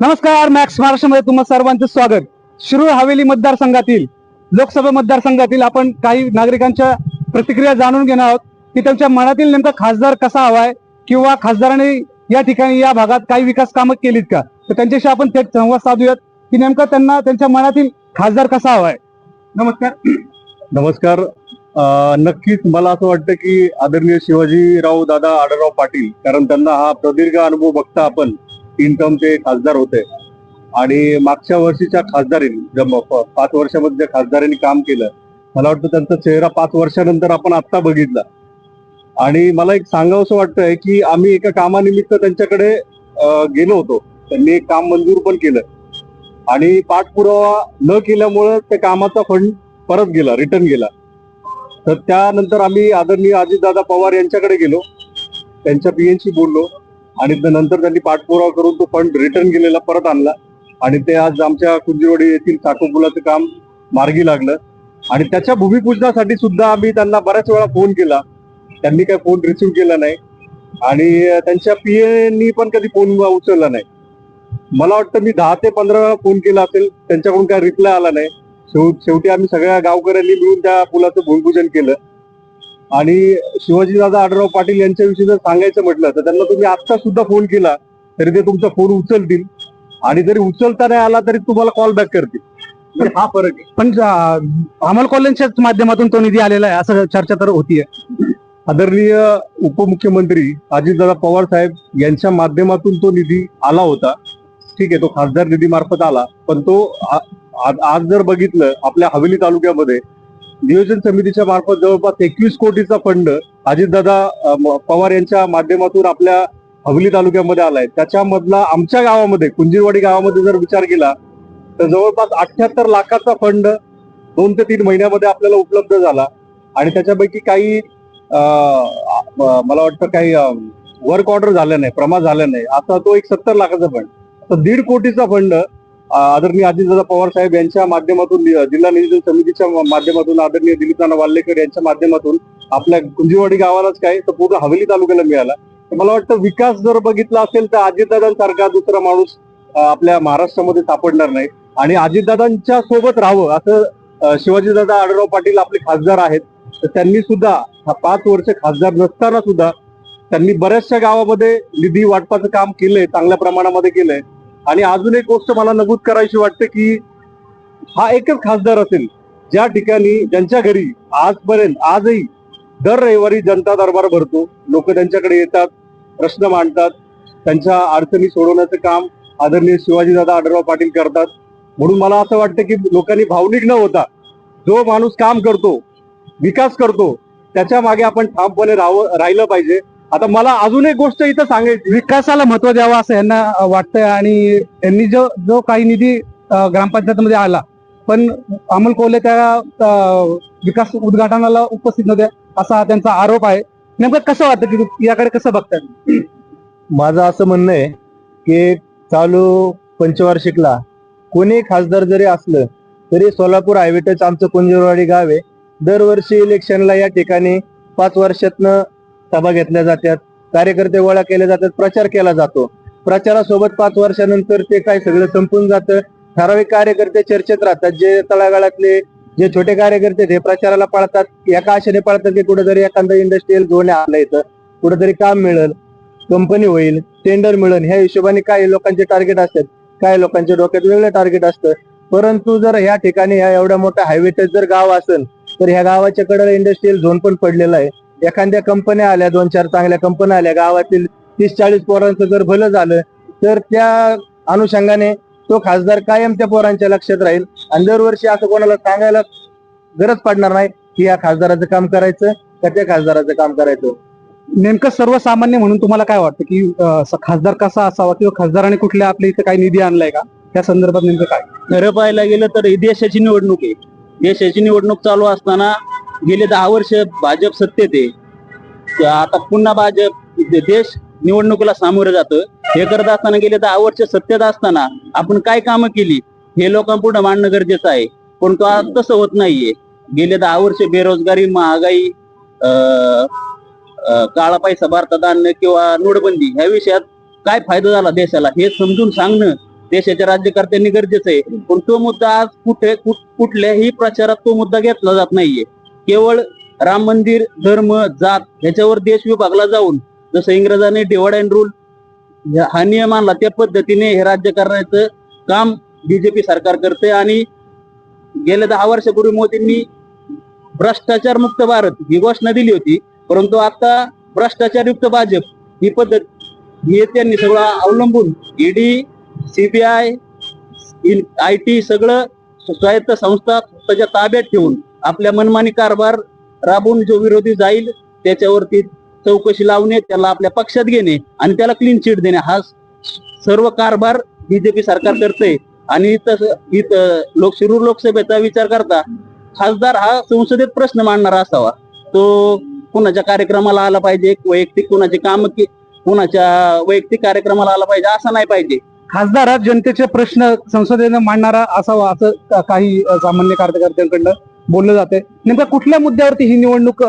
नमस्कार मॅक्स महाराष्ट्रामध्ये तुम्हा सर्वांचं स्वागत. शिरूर हवेली मतदारसंघातील लोकसभा मतदारसंघातील आपण काही नागरिकांच्या प्रतिक्रिया जाणून घेणार आहोत. की त्यांच्या मनातील नेमका खासदार कसा हवाय किंवा खासदाराने या ठिकाणी या भागात काही विकास कामं केलीत का? तर त्यांच्याशी आपण थेट संवाद साधूयात. की नेमका त्यांना त्यांच्या मनातील खासदार कसा हवाय नमस्कार. नमस्कार. नक्कीच मला असं वाटतं की आदरणीय शिवाजीराव दादा आढळराव पाटील कारण त्यांना हा प्रदीर्घ अनुभव बघता आपण तीन टर्मचे खासदार होते. आणि मागच्या वर्षीच्या खासदारीने ज्या पाच वर्षामध्ये ज्या खासदारांनी काम केलं मला वाटतं त्यांचा चेहरा पाच वर्षानंतर आपण आत्ता बघितला. आणि मला एक सांगावंसं वाटतंय की आम्ही एका कामानिमित्त त्यांच्याकडे गेलो होतो. त्यांनी एक काम मंजूर पण केलं. आणि पाठपुरावा न केल्यामुळे त्या कामाचा फंड परत गेला रिटर्न गेला. तर त्यानंतर आम्ही आदरणीय अजितदादा पवार यांच्याकडे गेलो. त्यांच्या पीएनशी बोललो. आणि नंतर त्यांनी पाठपुरावा करून तो फंड रिटर्न गेलेला परत आणला. आणि ते आज आमच्या कुंजीवाडी येथील काकोपुलाचं काम मार्गी लागलं. आणि त्याच्या भूमिपूजनासाठी सुद्धा आम्ही त्यांना बऱ्याच वेळा फोन केला. त्यांनी काही फोन रिसिव्ह केला नाही. आणि त्यांच्या पीएनी पण कधी फोन उचलला नाही. मला वाटतं मी दहा ते पंधरा वेळा फोन केला असेल. त्यांच्याकडून काही रिप्लाय आला नाही. शेव- शेवटी आम्ही सगळ्या गावकऱ्यांनी मिळून त्या पुलाचं भूमिपूजन केलं. आणि शिवाजीदादा आढळराव पाटील यांच्याविषयी जर सांगायचं म्हटलं तर त्यांना तुम्ही आत्ता सुद्धा फोन केला तरी ते तुमचा फोन उचलतील. आणि जरी उचलता नाही आला तरी तुम्हाला कॉल बॅक करतील. हा फरक आहे. पण अमोल कॉलेजच्याच माध्यमातून तो निधी आलेला आहे असं चर्चा तर होतीये. आदरणीय उपमुख्यमंत्री अजितदादा पवार साहेब यांच्या माध्यमातून तो निधी आला होता. ठीक आहे तो खासदार निधी मार्फत आला पण तो आज जर बघितलं आपल्या हवेली तालुक्यामध्ये नियोजन समितीच्या मार्फत जवळपास एकवीस कोटीचा फंड अजितदादा पवार यांच्या माध्यमातून आपल्या हवली तालुक्यामध्ये आलाय. त्याच्यामधला आमच्या गावामध्ये कुंजीरवाडी गावामध्ये जर विचार केला तर जवळपास अठ्याहत्तर लाखाचा फंड दोन ते तीन महिन्यामध्ये आपल्याला उपलब्ध झाला. आणि त्याच्यापैकी काही मला वाटतं काही वर्क ऑर्डर झालं नाही प्रमाण झाल्या नाही. आता तो एक सत्तर लाखाचा फंड. तर दीड कोटीचा फंड आदरणीय अजितदादा पवार साहेब यांच्या माध्यमातून जिल्हा नियोजन समितीच्या माध्यमातून आदरणीय दिलीप नाना वाल्लेकर यांच्या माध्यमातून आपल्या कुंजीवाडी गावालाच काय तर पूर्ण हवेली तालुक्याला मिळाला. तर मला वाटतं विकास जर बघितला असेल तर अजितदादांसारखा दुसरा माणूस आपल्या महाराष्ट्रामध्ये सापडणार नाही. आणि अजितदादांच्या सोबत राहावं असं शिवाजीदादा आढळराव पाटील आपले खासदार आहेत तर त्यांनी सुद्धा हा पाच वर्ष खासदार नसताना सुद्धा त्यांनी बऱ्याचशा गावामध्ये निधी वाटपाचं काम केलंय चांगल्या प्रमाणामध्ये केलंय. आणि अजून एक गोष्ट मला नमूद करायची वाटते की हा एकच खासदार असेल ज्या ठिकाणी ज्यांच्या घरी आजपर्यंत आजही दर रविवारी जनता दरबार भरतो. लोक त्यांच्याकडे येतात प्रश्न मांडतात त्यांच्या अडचणी सोडवण्याचं काम आदरणीय शिवाजीदादा आढळराव पाटील करतात. म्हणून मला असं वाटतं की लोकांनी भावनिक न होता जो माणूस काम करतो विकास करतो त्याच्यामागे आपण ठामपणे राहावं राहिलं पाहिजे. आता मला अजून एक गोष्ट इथं सांगायची. विकासाला महत्त्व द्यावं असं यांना वाटतंय आणि यांनी जो जो काही निधी ग्रामपंचायतीमध्ये आला पण अमोल कोल्हे त्या विकास उद्घाटनाला उपस्थित नव्हते असा त्यांचा आरोप आहे. नेमकं कसं वाटतं की याकडे कसं बघताय? माझं असं म्हणणं आहे की चालू पंचवार्षिकला कोणी खासदार जरी असलं तरी सोलापूर हायवे टच आमचं कुंजरवाडी गाव आहे. दरवर्षी इलेक्शनला या ठिकाणी पाच वर्षातनं सभा घेतल्या जातात कार्यकर्ते गोळा केले जातात प्रचार केला जातो. प्रचारासोबत पाच वर्षानंतर ते काय सगळं संपून जातं. ठराविक कार्यकर्ते चर्चेत राहतात जे तळागाळातले जे छोटे कार्यकर्ते ते प्रचाराला पळतात. एका आशेने पळतात की कुठेतरी एखादं इंडस्ट्रीयल झोन आलं इथं. कुठेतरी काम मिळेल कंपनी होईल टेंडर मिळेल. ह्या हिशोबाने काही लोकांचे टार्गेट असतात काही लोकांच्या डोक्यात वेगळं टार्गेट असतं. परंतु जर ह्या ठिकाणी ह्या एवढ्या मोठ्या हायवेटच जर गाव असेल तर ह्या गावाच्या कडेला इंडस्ट्रीयल झोन पण पडलेला आहे. एखाद्या कंपन्या आल्या दोन चार चांगल्या कंपन्या आल्या गावातील तीस चाळीस पोरांचं जर भलं झालं तर त्या अनुषंगाने तो खासदार कायम त्या पोरांच्या लक्षात राहील. आणि दरवर्षी असं कोणाला सांगायला गरज पडणार नाही की या खासदाराचं काम करायचं का त्या खासदाराचं काम करायचं. नेमकं सर्वसामान्य म्हणून तुम्हाला काय वाटतं की खासदार कसा असावा किंवा खासदाराने कुठल्या आपल्या इथे काही निधी आणलाय का? त्या संदर्भात नेमकं काय? खरं पाहायला गेलं तर ही देशाची निवडणूक आहे. देशाची निवडणूक चालू असताना गेले दहा वर्ष भाजप सत्तेत आहे. आता पुन्हा भाजप देश निवडणुकीला सामोरं जातं. हे करत असताना गेले दहा वर्ष सत्तेत असताना आपण काय कामं केली? हे लोकांपुढे मांडणं गरजेचं आहे. पण तो आज तसं होत नाहीये. गेले दहा वर्ष बेरोजगारी महागाई अं, काळा पैसा भारतात आणणं किंवा नोटबंदी ह्या विषयात काय फायदा झाला देशाला? हे समजून सांगणं देशाच्या राज्यकर्त्यांनी गरजेचं आहे. पण तो मुद्दा आज कुठे कुठ- कुठल्याही प्रचारात तो मुद्दा घेतला जात नाहीये. केवळ राम मंदिर धर्म जात ह्याच्यावर देश विभागला जाऊन जसं इंग्रजांनी डिवाइड अँड रूल हा नियम आणला त्या पद्धतीने हे राज्य करण्याचं काम बीजेपी सरकार करते आणि गेल्या दहा वर्षापूर्वी मोदींनी भ्रष्टाचार मुक्त भारत ही घोषणा दिली होती. परंतु आता भ्रष्टाचारयुक्त भाजप ही पद्धत हे त्यांनी सगळं अवलंबून ईडी सीबीआय आय टी सगळं स्वायत्त संस्था स्वतःच्या ताब्यात ठेवून आपल्या मनमानी कारभार राबून जो विरोधी जाईल त्याच्यावरती चौकशी लावणे त्याला आपल्या पक्षात घेणे आणि त्याला क्लीन चिट देणे. हा सर्व कारभार बीजेपी सरकार करते आणि तस इथं लोक शिरूर लोकसभेचा विचार करता खासदार हा संसदेत प्रश्न मांडणारा असावा. तो कुणाच्या कार्यक्रमाला आला पाहिजे? वैयक्तिक कुणाचे काम कुणाच्या वैयक्तिक कार्यक्रमाला आला पाहिजे? असं नाही पाहिजे. खासदार हा जनतेचे प्रश्न संसदेनं मांडणारा असावा असं काही सामान्य कार्यकर्त्यांकडनं बोललं जाते. नेमक्या कुठल्या मुद्द्यावरती ही निवडणूक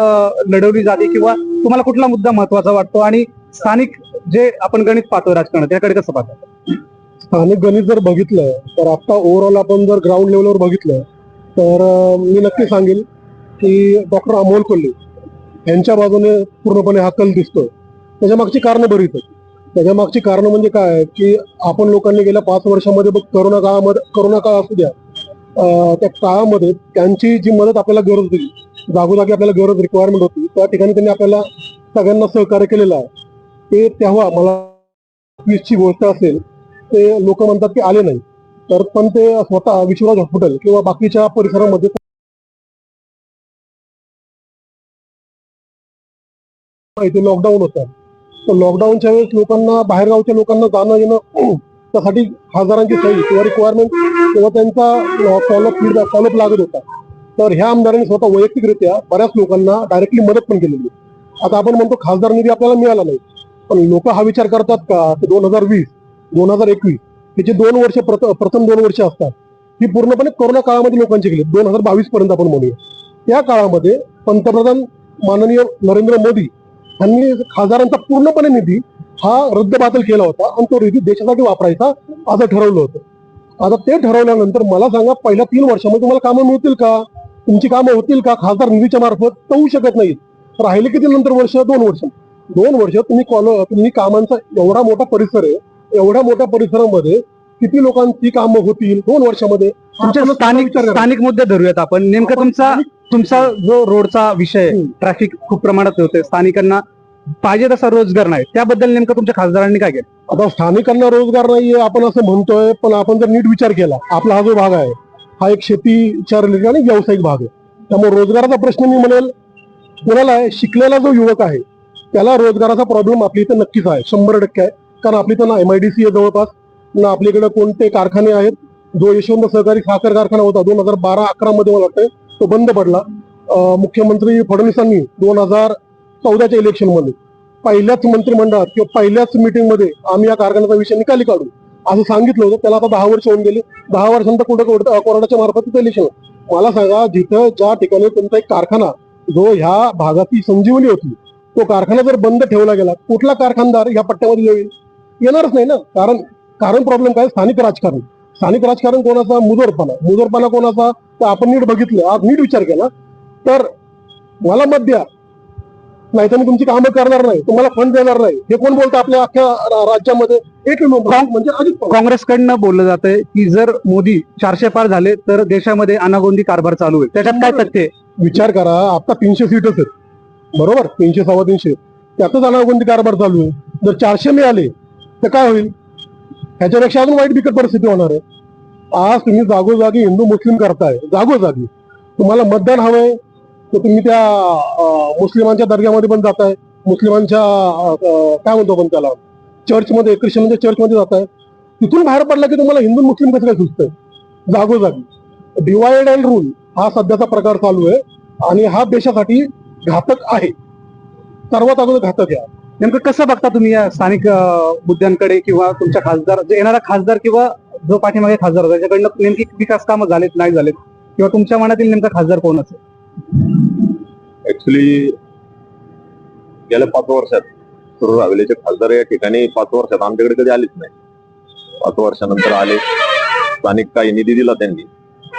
लढवली जाते किंवा तुम्हाला कुठला मुद्दा महत्त्वाचा वाटतो आणि स्थानिक जे आपण गणित पाहतो राजकारणात त्याकडे कसं पाहतो स्थानिक गणित जर बघितलं तर आता ओव्हरऑल आपण जर ग्राउंड लेवलवर बघितलं तर मी नक्की सांगेल की डॉक्टर अमोल कोल्हे यांच्या बाजूने पूर्णपणे हा कल दिसतो त्याच्या मागची कारणं बरीच आहेत. त्याच्या मागची कारणं म्हणजे काय की आपण लोकांनी गेल्या पाच वर्षामध्ये बघ करोना काळामध्ये करोना काळ असू द्या त्या काळामध्ये त्यांची जी मदत आपल्याला गरज होती जागोजागी आपल्याला गरज रिक्वायरमेंट होती त्या ठिकाणी त्यांनी आपल्याला सगळ्यांना सहकार्य केलेलं आहे. ते तेव्हा मला वीसची गोष्ट असेल ते लोक म्हणतात की आले नाही. तर पण ते स्वतः विश्वराज हॉस्पिटल किंवा बाकीच्या परिसरामध्ये इथे लॉकडाऊन होतं. तर लॉकडाऊनच्या वेळेस लोकांना बाहेरगावच्या लोकांना जाणं येणं त्यासाठी खासदारांची सही किंवा रिक्वायरमेंट किंवा त्यांचा फॉलोअप फीडबॅक फॉलोअप लागत होता. तर ह्या आमदारांनी स्वतः वैयक्तिकरित्या बऱ्याच लोकांना डायरेक्टली मदत पण केलेली आता आपण म्हणतो खासदार निधी आपल्याला मिळाला नाही. पण लोक हा विचार करतात का की दोन हजार वीस दोन हजार एकवीस हे जे दोन वर्ष प्रथम दोन वर्ष असतात ही पूर्णपणे कोरोना काळामध्ये लोकांची गेली दोन हजार बावीस पर्यंत आपण म्हणूया. त्या काळामध्ये पंतप्रधान माननीय नरेंद्र मोदी यांनी खासदारांचा पूर्णपणे निधी हा रद्दबातल केला होता आणि तो निधी देशासाठी वापरायचा असं ठरवलं होतं. आता ते ठरवल्यानंतर मला सांगा पहिल्या तीन वर्षामध्ये तुम्हाला कामं मिळतील का? तुमची कामं होतील का? खासदार निधीच्या मार्फत तर होऊ शकत नाहीत. राहिले किती नंतर वर्ष? दोन वर्ष. दोन वर्ष तुम्ही कॉलो तुम्ही कामांचा एवढा मोठा परिसर आहे एवढ्या मोठ्या परिसरामध्ये किती लोकांची कामं होतील दोन वर्षामध्ये? तुमच्या स्थानिक. स्थानिक मुद्दे धरूयात आपण. नेमकं तुमचा तुमचा जो रोडचा विषय. ट्रॅफिक खूप प्रमाणात होते स्थानिकांना पाहिजे तसा रोजगार नाही. त्याबद्दल नेमकं तुमच्या खासदारांनी काय केलं? आता स्थानिकांना रोजगार नाहीये आपण असं म्हणतोय पण आपण जर नीट विचार केला आपला हा जो भाग आहे हा एक शेतीच्या रिलेटेड आणि व्यावसायिक भाग आहे. त्यामुळे रोजगाराचा प्रश्न मी म्हणेल कोणाला आहे? शिकलेला जो युवक आहे त्याला रोजगाराचा प्रॉब्लेम आपली इथं नक्कीच आहे शंभर टक्के आहे. कारण आपली इथं ना एमआयडीसी आहे जवळपास ना आपल्याकडे कोणते कारखाने आहेत जो यशवंत सहकारी साखर कारखाना होता दोन हजार बारा अकरा मध्ये मला वाटतं तो बंद पडला. मुख्यमंत्री फडणवीसांनी दोन हजार चौदाच्या इलेक्शनमध्ये पहिल्याच मंत्रिमंडळात किंवा पहिल्याच मीटिंगमध्ये आम्ही या कारखान्याचा विषय निकाली काढू असं सांगितलं होतं. त्याला आता दहा वर्ष होऊन गेले. दहा वर्षांत कुठं कोर्ट- कोर्टाच्या मार्फत तिथं इलेक्शन मला सांगा जिथं ज्या ठिकाणी तुमचा एक कारखाना जो ह्या भागाची संजीवनी होती तो कारखाना जर बंद ठेवला गेला कुठला कारखानदार या पट्ट्यामध्ये येईल? येणारच नाही ना. कारण कारण प्रॉब्लेम काय? स्थानिक राजकारण. स्थानिक राजकारण कोणाचा? मुजोरपणा मुजोरपणा कोणाचा? तर आपण नीट बघितलं. आज नीट विचार केला. तर मला मत द्या नाही तर मी तुमची कामं करणार नाही. तुम्हाला फंड देणार नाही. हे कोण बोलतं आपल्या अख्ख्या राज्यामध्ये? एक म्हणजे अजित. काँग्रेसकडनं बोललं जातंय की जर मोदी चारशे पार झाले तर देशामध्ये अनागोंदी कारभार चालू होईल. त्याच्यात काय तथ्य आहे? विचार करा. आता तीनशे सीटच आहेत. बरोबर? तीनशे सव्वा तीनशे. त्यातच अनागोंदी कारभार चालू आहे. जर चारशे मिळाले तर काय होईल? ह्याच्यापेक्षा अजून वाईट बिकट परिस्थिती होणार आहे. आज तुम्ही जागोजागी हिंदू मुस्लिम करताय. जागोजागी. तुम्हाला मतदान हवंय. तर तुम्ही त्या मुस्लिमांच्या दर्ग्यामध्ये पण जाताय. मुस्लिमांच्या काय म्हणतो आपण त्याला? चर्चमध्ये ख्रिश्चनच्या चर्चमध्ये जाताय. तिथून बाहेर पडला की तुम्हाला हिंदू मुस्लिम कसं काय सुचतंय? जागोजागी. डिवाइड अँड रूल हा सध्याचा प्रकार चालू आहे आणि हा देशासाठी घातक आहे. सर्वात अगोदर घातक आहे. नेमकं कसं बघता तुम्ही या स्थानिक मुद्द्यांकडे किंवा तुमच्या खासदार जे येणारा खासदार किंवा जो पाठीमागे खासदार होता त्याच्याकडनं नेमकी विकास कामं झालेत नाही झालेत? किंवा तुमच्या मनातील नेमका खासदार कोण असेल? ऍक्च्युली गेल्या पाच वर्षात सुरू खासदार या ठिकाणी पाच वर्षात आमच्याकडे कधी आलेच नाही. पाच वर्षानंतर आले. स्थानिक काही निधी दिला त्यांनी.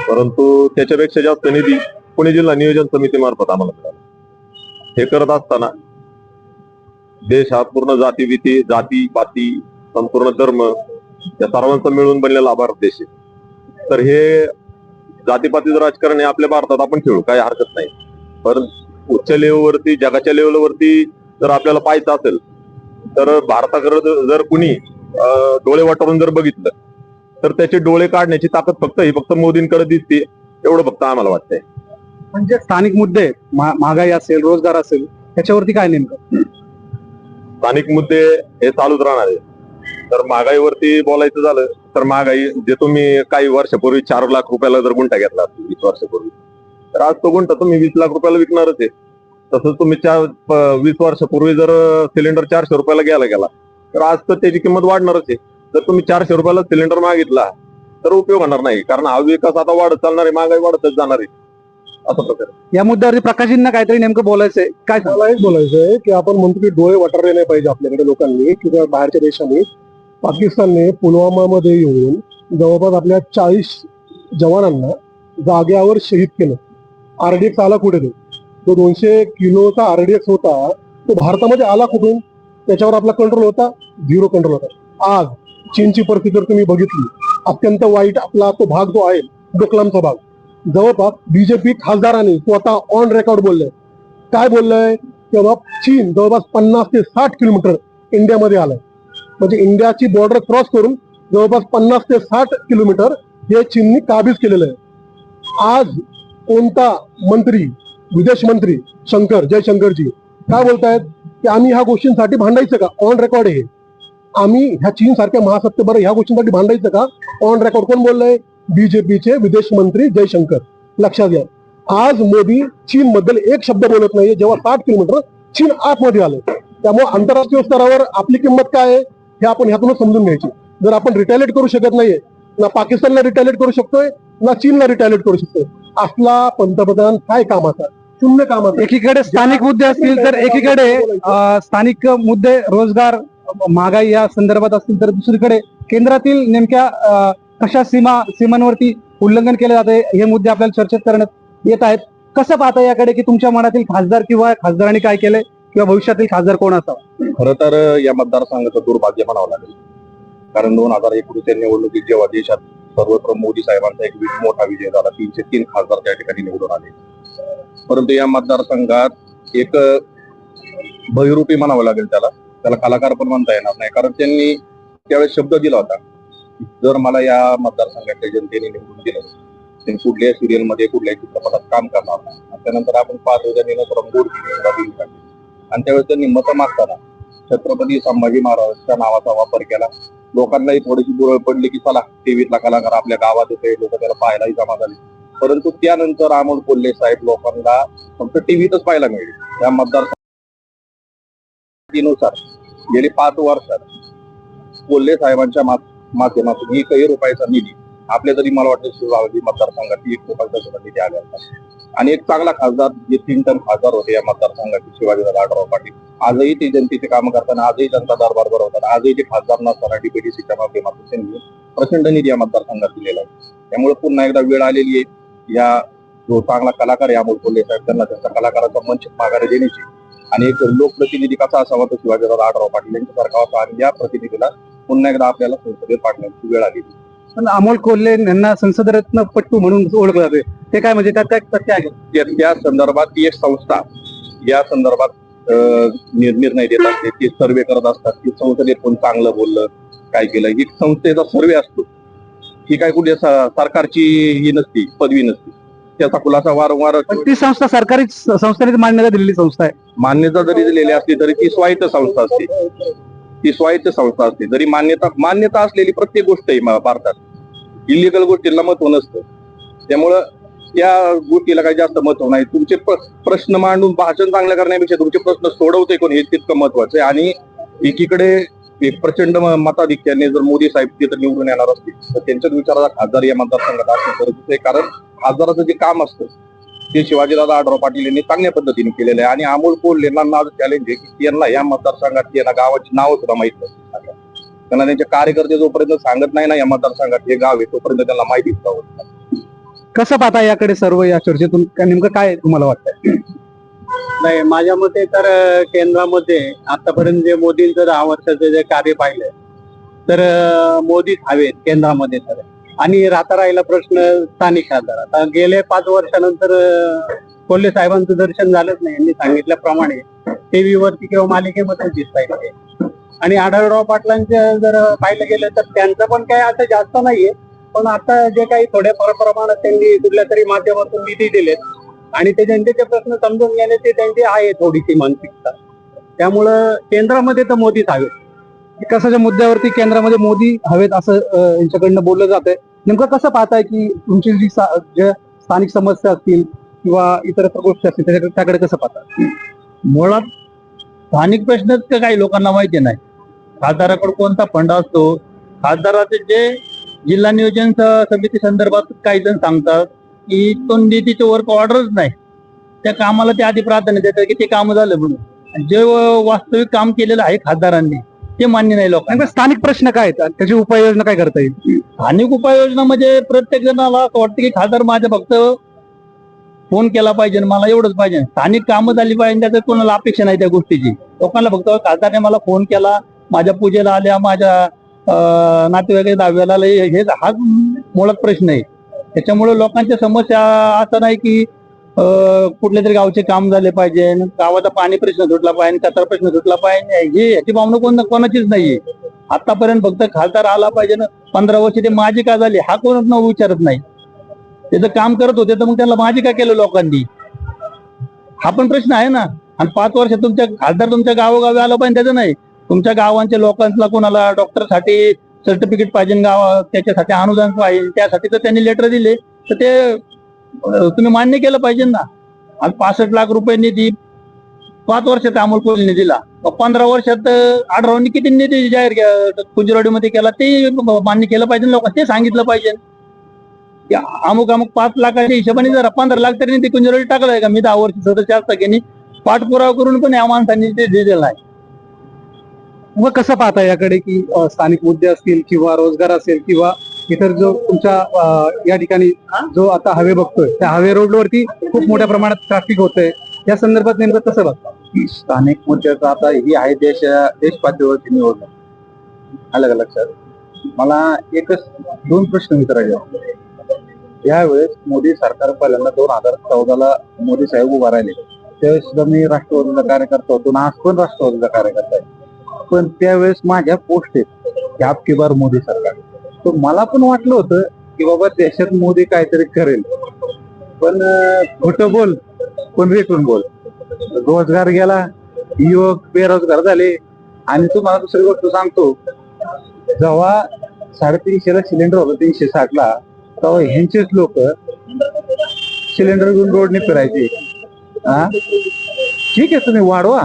परंतु त्याच्यापेक्षा जास्त निधी पुणे जिल्हा नियोजन समितीमार्फत आम्हाला मिळाला. हे करत असताना देश हा पूर्ण जाती विती जाती पाती संपूर्ण धर्म या सर्वांचा मिळून बनलेला आभार भारत देश आहे. तर हे जातीपातीचं राजकारण हे आपल्या भारतात आपण खेळू काही हरकत नाही. पण उच्च लेवलवरती जगाच्या लेवलवरती जर आपल्याला पाहायचं असेल तर भारताकडे जर- कुणी डोळे वाटारून जर बघितलं तर त्याचे डोळे काढण्याची ताकद फक्त ही फक्त मोदींकडे दिसते एवढं फक्त आम्हाला वाटतंय. म्हणजे स्थानिक मुद्दे महागाई असेल रोजगार असेल त्याच्यावरती काय नेमकं? स्थानिक मुद्दे हे चालूच राहणार आहे तर महागाईवरती बोलायचं झालं तर महागाई जे तुम्ही काही वर्षापूर्वी चार लाख रुपयाला जर गुंठा घेतला वीस वर्षापूर्वी तर आज तो गुंठा तुम्ही वीस लाख रुपयाला विकणारच आहे. तसंच तुम्ही चार वीस वर्षापूर्वी जर सिलेंडर चारशे रुपयाला घ्यायला गेला तर आज तर त्याची किंमत वाढणारच आहे. जर तुम्ही चारशे रुपयाला सिलेंडर मागितला तर उपयोग होणार नाही कारण हा विकास आता वाढत चालणार आहे महागाई वाढतच जाणार आहे. असं प्रकारे. या मुद्द्यावरती प्रकाशजींना काहीतरी नेमकं बोलायचंय. काय? मला एक बोलायचं आहे की आपण म्हणतो की डोळे वाटारले नाही पाहिजे आपल्याकडे लोकांनी किंवा बाहेरच्या देशांनी. पाकिस्तानने पुलवामामध्ये येऊन जवळपास आपल्या चाळीस जवानांना जाग्यावर शहीद केलं. आरडीएक्स आला कुठे तो? तो दोनशे किलोचा आरडीएक्स होता. तो भारतामध्ये आला कुठून? त्याच्यावर आपला कंट्रोल होता. झिरो कंट्रोल होता. आज चीनची परिस्थिती जर तुम्ही बघितली अत्यंत वाईट आपला तो भाग जो आहे डोकलामचा भाग. जवळपास बीजेपी खासदारांनी स्वतः ऑन रेकॉर्ड बोललाय. काय बोललंय? तेव्हा चीन जवळपास पन्नास ते साठ किलोमीटर इंडियामध्ये आलाय. म्हणजे इंडियाची बॉर्डर क्रॉस करून जवळपास पन्नास ते साठ किलोमीटर हे चीननी काबीज केलेलं आहे. आज कोणता मंत्री विदेश मंत्री शंकर जयशंकरजी काय बोलतायत? की आम्ही ह्या गोष्टींसाठी भांडायचं का? ऑन रेकॉर्ड आहे. हे. आम्ही ह्या चीन सारख्या महासत्तेबर ह्या गोष्टींसाठी भांडायचं का? ऑन रेकॉर्ड कोण बोललंय? बीजेपीचे विदेश मंत्री जयशंकर. लक्षात घ्या. आज मोदी चीन बद्दल एक शब्द बोलत नाहीये. जेव्हा साठ किलोमीटर चीन आतमध्ये आलं त्यामुळे आंतरराष्ट्रीय स्तरावर आपली किंमत काय आहे? हे आपण ह्यातूनच समजून घ्यायची. जर आपण रिटॅलेट करू शकत नाहीये ना पाकिस्तानला रिटॅलेट करू शकतोय ना चीनला रिटॅलेट करू शकतोय. असला पंतप्रधान काय कामाचा? शून्य कामाचा. एकीकडे स्थानिक मुद्दे असतील तर एकीकडे स्थानिक मुद्दे रोजगार महागाई या संदर्भात असतील तर दुसरीकडे केंद्रातील नेमक्या कशा सीमा सीमांवरती उल्लंघन केलं जाते हे मुद्दे आपल्याला चर्चेत करण्यात येत आहेत. कसं पाहता याकडे की तुमच्या मनातील खासदार किंवा खासदारांनी काय केलंय किंवा भविष्यातील खासदार कोण असावा? खरं तर या मतदारसंघाचं दुर्भाग्य म्हणावं लागेल. कारण दोन हजार एकोणीसच्या निवडणुकीत जेव्हा देशात सर्वत्र मोदी साहेबांचा एक मोठा विजय झाला तीनशे तीन खासदार त्या ठिकाणी निवडून आले. परंतु या मतदारसंघात एक बहिरूपी म्हणावं लागेल त्याला. त्याला कलाकार पण म्हणता येणार नाही. कारण त्यांनी त्यावेळेस शब्द दिला होता जर मला या मतदारसंघाच्या जनतेने निवडून दिलं ते कुठल्या सिरियलमध्ये कुठल्याही चित्रपटात काम करणार नाही. त्यानंतर आपण पाच त्यांनी नंतर गोड आणि त्यावेळेस त्यांनी मतं मागताना छत्रपती संभाजी महाराजांच्या नावाचा वापर केला. लोकांनाही थोडीशी बुरळ पडली की चला टीव्हीतला कलाकार आपल्या गावात होते लोक त्याला पाहायलाही जमा झाले. परंतु त्यानंतर अमोल कोल्हे साहेब लोकांना फक्त टीव्हीतच पाहायला मिळेल. त्या मतदारसंघानुसार गेली पाच वर्षात कोल्हे साहेबांच्या माध्यमातून एकही रुपयाचा निधी आपल्या तरी मला वाटतं शिवराजी मतदारसंघात एक रुपयाचा निधी आला आणि एक चांगला खासदार जे तीन टर्म खासदार होते या मतदारसंघाचे शिवाजीराव आढराव पाटील. आजही ते जनतेचे काम करताना आजही जनता दरबार भरवतात आजही ते खासदार नसताना डीपीटीसीच्या माध्यमातून त्यांनी प्रचंड निधी या मतदारसंघात दिलेला आहे. त्यामुळे पुन्हा एकदा वेळ आलेली आहे. या जो चांगला कलाकार आहे अमोल कोल्हे साहेब त्यांना त्यांचा कलाकाराचा मंच माघारी देण्याची आणि एक लोकप्रतिनिधी कसा असावा तो शिवाजीराव आढराव पाटील यांच्यासारखा होता आणि या प्रतिनिधीला पुन्हा एकदा आपल्याला संसदेत पाठवण्याची वेळ आलेली आहे. पण अमोल कोल्हे यांना संसदरत्न पट्टू म्हणून ओळखलं जाते. ते काय म्हणजे त्यात काय तथ्य आहे? त्या संदर्भात ती एक संस्था या संदर्भात निर्णय देत असते. ती सर्वे करत असतात. की संसदेत कोण चांगलं बोललं काय केलं? ही संस्थेचा सर्वे असतो. ही काय कुठे सरकारची ही नसती पदवी नसती. त्याचा खुलासा वारंवार ती संस्था सरकारी संस्थेने मान्यता दिलेली संस्था आहे. मान्यता जरी दिलेली असली तरी ती स्वायत्त संस्था असते. ती स्वायत्त संस्था असते. जरी मान्यता मान्यता असलेली प्रत्येक गोष्ट आहे भारतात. इलिगल गोष्टींना महत्त्व नसतं. त्यामुळं त्या गोष्टीला काही जास्त महत्त्व नाही. तुमचे प्रश्न मांडून भाषण चांगलं करण्यापेक्षा तुमचे प्रश्न सोडवते कोण हे तितकं महत्वाचं आहे. आणि एकीकडे एक प्रचंड मताधिक्याने जर मोदी साहेब तिथं निवडून येणार असतील तर त्यांच्याच विचाराचा खासदार या मतदारसंघात असणं गरजेचं आहे कारण खासदाराचं जे काम असतं ते शिवाजीदादा आढराव पाटील यांनी चांगल्या पद्धतीने केलेलं आहे. आणि अमोल कोल्हे यांना चॅलेंज आहे की यांना या मतदारसंघात यांना गावाची नावं सुद्धा माहीत त्यांना त्यांचे कार्यकर्ते जोपर्यंत सांगत नाही ना या मतदारसंघात हे गाव आहे तोपर्यंत त्यांना माहितीच नव्हतं कसं पाहता याकडे सर्व या चर्चेतून? नेमकं काय तुम्हाला वाटतंय? नाही माझ्या मते तर केंद्रामध्ये आतापर्यंत जे मोदींचं दहा वर्षाचं जे कार्य पाहिलंय तर मोदीच हवेत केंद्रामध्ये तर. आणि राहता राहिला प्रश्न स्थानिक खासदार आता गेले पाच वर्षानंतर कोल्हे साहेबांचं दर्शन झालंच नाही. यांनी सांगितल्याप्रमाणे टीव्हीवरती किंवा मालिकेमध्ये दिसता येते आणि आढळराव पाटलांचं जर पाहिलं गेलं तर त्यांचं पण काही असं जास्त नाहीये. पण आता जे काही थोड्याफार प्रमाणात त्यांनी कुठल्या तरी माध्यमातून निधी दिलेत आणि ते जनतेचे प्रश्न समजून घेण्याची त्यांची आहे थोडीशी मानसिकता. त्यामुळं केंद्रामध्ये तर मोदीच हवे विकासाच्या मुद्द्यावरती केंद्रामध्ये मोदी हवेत असं यांच्याकडनं बोललं जात आहे नेमकं कसं पाहताय की तुमची जी सा- ज्या स्थानिक समस्या असतील किंवा इतर गोष्टी असतील त्याकडे कसं पाहता? मुळात स्थानिक प्रश्नच काही लोकांना माहिती नाही? खासदाराकडे कोणता फंड असतो? खासदाराचे जे जिल्हा नियोजन समिती संदर्भात काही जण सांगतात की तो निधीचे वर्क ऑर्डरच नाही. त्या कामाला ते आधी प्राधान्य देतात की ते काम झालं म्हणून. जे वास्तविक काम केलेलं आहे खासदारांनी ते मान्य नाही लोकांना. स्थानिक प्रश्न काय आहेत? आणि त्याची उपाययोजना काय करता येईल? स्थानिक उपाययोजना म्हणजे प्रत्येक जणाला असं वाटतं की खासदार माझ्या फक्त फोन केला पाहिजे मला एवढंच पाहिजे. स्थानिक कामं झाली पाहिजे त्याचं कोणाला अपेक्षा नाही त्या गोष्टीची. लोकांना फक्त खासदारने मला फोन केला माझ्या पूजेला आल्या माझ्या नातेवाईक दहाव्याला आले, हे हाच मुळात प्रश्न आहे. त्याच्यामुळे लोकांच्या समस्या असं नाही की कुठल्या तरी गावचे काम झाले पाहिजे. गावाचा पाणी प्रश्न सुटला पाहिजे कचरा प्रश्न सुटला पाहिजे. हे याची भावना कोण कोणाचीच नाहीये. आतापर्यंत फक्त खासदार आला पाहिजे ना. पंधरा वर्ष ते माझी का झाली हा कोणच न विचारत नाही. त्याचं काम करत होते तर मग त्याला माझी का केलं लोकांनी? हा पण प्रश्न आहे ना. आणि पाच वर्ष तुमच्या खासदार तुमच्या गावोगावी आलं पाहिजे त्याचं नाही. तुमच्या गावांच्या लोकांना कोणाला डॉक्टरसाठी सर्टिफिकेट पाहिजे गाव त्याच्यासाठी अनुदान पाहिजे त्यासाठी तर त्यांनी लेटर दिले. तर ते तुम्ही मान्य केलं पाहिजे ना. आणि पासष्ट लाख रुपये निधी पाच वर्षात अमोल कोल्हेने निधीला पंधरा वर्षात आढरावनी किती निधी जाहीर कुंजरवाडीमध्ये केला ते मान्य केलं पाहिजे लोक लोकांना ते सांगितलं पाहिजे. की अमुक अमुक पाच लाखाच्या हिशोबाने जरा पंधरा लाख तरी निधी कुंजरवाडी आहे का? मी दहा वर्ष सदस्य असता की नाही पाठपुरावा करून पण या माणसांनी ते दिलेलं आहे. मग कसं पाहता याकडे की स्थानिक मुद्दे असतील किंवा रोजगार असेल किंवा इतर जो तुमच्या या ठिकाणी जो आता हवे बघतोय त्या हवे रोडवरती खूप मोठ्या प्रमाणात ट्रॅफिक होतंय. या संदर्भात नेमकं कसं बघ स्थानिक मुद्द्याचं आता ही आहे देश देश पातळीवरची निवडणूक. आलं का लक्षात? मला एकच दोन प्रश्न विचारायचे यावेळेस मोदी सरकार पहिल्यांदा दोन हजार चौदाला मोदी साहेब उभा राहिले. त्यावेळेस सुद्धा मी राष्ट्रवादीचा कार्यकर्ता होतो आज पण राष्ट्रवादीचा कार्यकर्ता आहे. पण त्यावेळेस माझ्या पोस्ट आहेत की आपकी बार मोदी सरकार. तर मला पण वाटलं होतं की बाबा देशात मोदी काहीतरी करेल. पण खोटं बोल पण रेटून बोल. रोजगार गेला युवक बेरोजगार झाले. आणि तुम्हाला दुसरी गोष्ट सांगतो जेव्हा साडेतीनशेला सिलेंडर होता तीनशे साठला तेव्हा ह्यांचेच लोक सिलेंडर घेऊन रोडने फिरायचे. हा ठीक आहे तुम्ही वाढवा.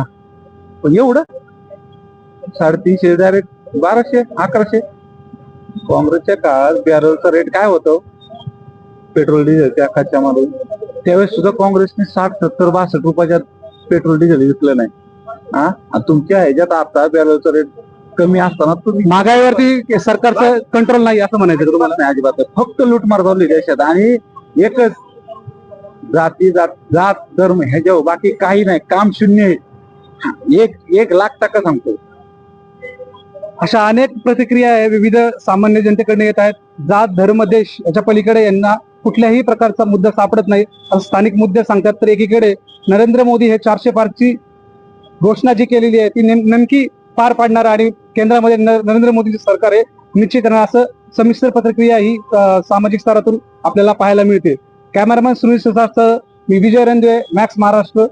पण एवढं? साडेतीनशे डायरेक्ट बाराशे अकराशे? काँग्रेसच्या काळात बॅरलचा रेट काय होतो? पेट्रोल डिझेलच्या कच्च्या मालून त्यावेळेस सुद्धा काँग्रेसने साठ सत्तर बासष्ट रुपयाच्या पेट्रोल डिझेल विकलं नाही. हा तुमच्या ह्याच्यात आता बॅरलचा रेट कमी असताना तुम्ही महागाईवरती सरकारचं कंट्रोल नाही असं म्हणायचं तुम्हाला? नाही अजिबात. फक्त लूटमार चालली देशात. आणि एकच जाती जात जात धर्म ह्याच्यावर बाकी काही नाही. काम शून्य एक एक लाख टक्का सांगतो. अशा अनेक प्रतिक्रिया आहे. विविध सामान्य जनतेकडनं येत आहेत. जात धर्म देश याच्या पलीकडे यांना कुठल्याही प्रकारचा मुद्दा सापडत नाही. असं स्थानिक मुद्दे सांगतात. तर एकीकडे नरेंद्र मोदी हे चारशे पारची घोषणा जी केलेली आहे ती नेमकी पार पाडणार आणि केंद्रामध्ये नरेंद्र मोदीचे सरकार आहे निश्चित राहणार असं संमिश्र प्रतिक्रिया ही सामाजिक स्तरातून आपल्याला पाहायला मिळते. कॅमेरामॅन सुनील सुसारसह मी विजय रंदवे मॅक्स महाराष्ट्र.